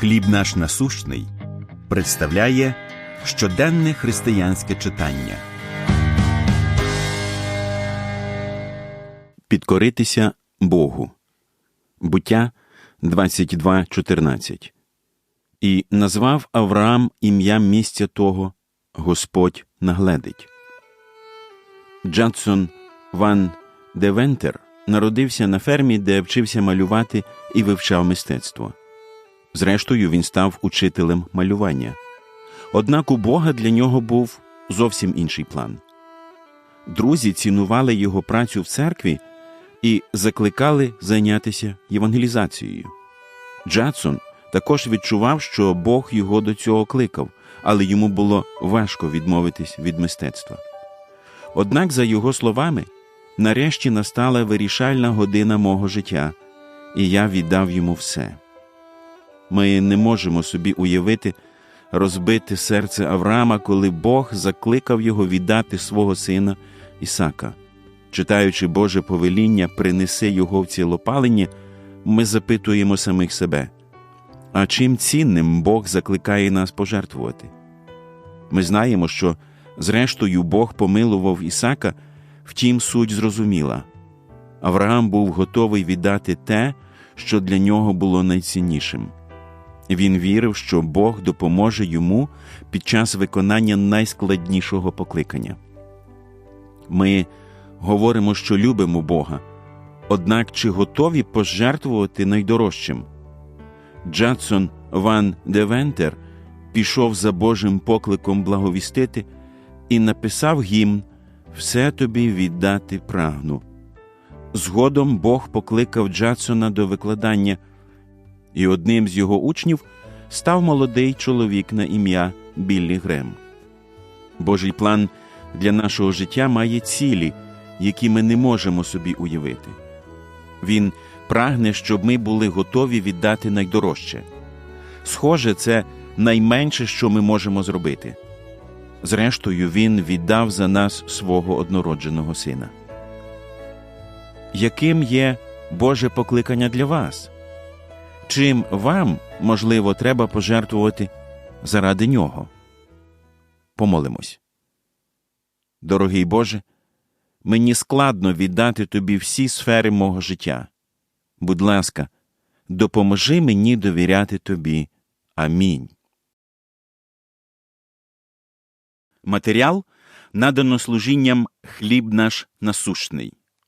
Хліб наш насущний представляє щоденне християнське читання. Підкоритися Богу. Буття 22.14 І назвав Авраам ім'я місця того Господь нагледить. Джадсон Ван Девентер народився на фермі, де вчився малювати і вивчав мистецтво. Зрештою, він став учителем малювання. Однак у Бога для нього був зовсім інший план. Друзі цінували його працю в церкві і закликали зайнятися євангелізацією. Джадсон також відчував, що Бог його до цього кликав, але йому було важко відмовитись від мистецтва. Однак, за його словами, нарешті настала вирішальна година мого життя, і я віддав йому все. Ми не можемо собі уявити розбите серце Авраама, коли Бог закликав його віддати свого сина Ісака. Читаючи Боже повеління, принеси його в цілопалення, ми запитуємо самих себе. А чим цінним Бог закликає нас пожертвувати? Ми знаємо, що, зрештою, Бог помилував Ісака, втім, суть зрозуміла. Авраам був готовий віддати те, що для нього було найціннішим. Він вірив, що Бог допоможе йому під час виконання найскладнішого покликання. Ми говоримо, що любимо Бога, однак чи готові пожертвувати найдорожчим? Джадсон Ван Девентер пішов за Божим покликом благовістити і написав гімн Все тобі віддати прагну. Згодом Бог покликав Джадсона до викладання і одним з його учнів став молодий чоловік на ім'я Біллі Грем. Божий план для нашого життя має цілі, які ми не можемо собі уявити. Він прагне, щоб ми були готові віддати найдорожче. Схоже, це найменше, що ми можемо зробити. Зрештою, він віддав за нас свого однородженого сина. Яким є Боже покликання для вас? Чим вам, можливо, треба пожертвувати заради нього. Помолимось. Дорогий Боже, мені складно віддати тобі всі сфери мого життя. Будь ласка, допоможи мені довіряти тобі. Амінь. Матеріал надано служінням хліб наш насущний.